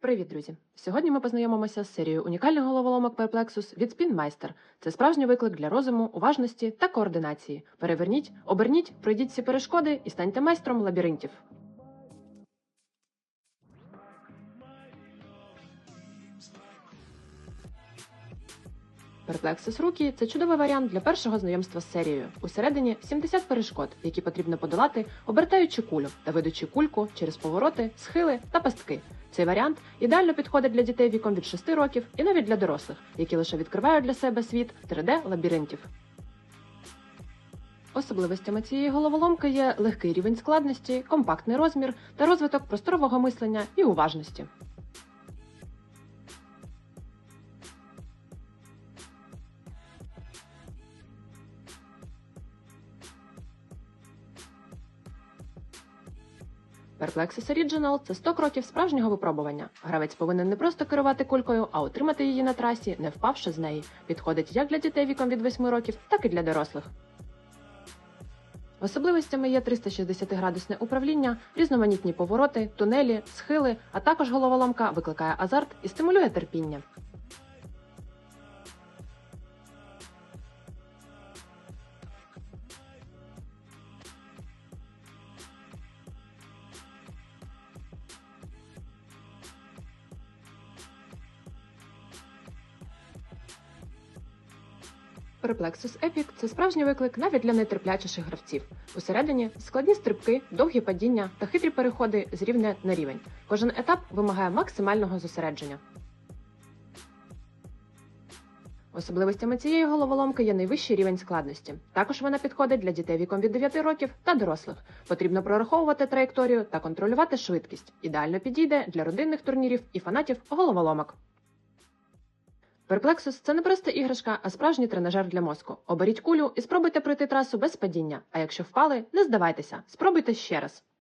Привіт, друзі! Сьогодні ми познайомимося з серією унікальних головоломок Perplexus від Spinmeister. Це справжній виклик для розуму, уважності та координації. Переверніть, оберніть, пройдіть всі перешкоди і станьте майстром лабіринтів. Perplexus Rookie – це чудовий варіант для першого знайомства з серією. Усередині 70 перешкод, які потрібно подолати, обертаючи кулю та ведучи кульку через повороти, схили та пастки. Цей варіант ідеально підходить для дітей віком від 6 років і навіть для дорослих, які лише відкривають для себе світ 3D-лабіринтів. Особливостями цієї головоломки є легкий рівень складності, компактний розмір та розвиток просторового мислення і уважності. Perplexus Original – це 100 кроків справжнього випробування. Гравець повинен не просто керувати кулькою, а отримати її на трасі, не впавши з неї. Підходить як для дітей віком від 8 років, так і для дорослих. Особливостями є 360-градусне управління, різноманітні повороти, тунелі, схили, а також головоломка викликає азарт і стимулює терпіння. Perplexus Epic – це справжній виклик навіть для найтерплячіших гравців. Усередині складні стрибки, довгі падіння та хитрі переходи з рівня на рівень. Кожен етап вимагає максимального зосередження. Особливостями цієї головоломки є найвищий рівень складності. Також вона підходить для дітей віком від 9 років та дорослих. Потрібно прораховувати траєкторію та контролювати швидкість. Ідеально підійде для родинних турнірів і фанатів головоломок. Perplexus – це не просто іграшка, а справжній тренажер для мозку. Оберіть кулю і спробуйте пройти трасу без падіння. А якщо впали, не здавайтеся, спробуйте ще раз.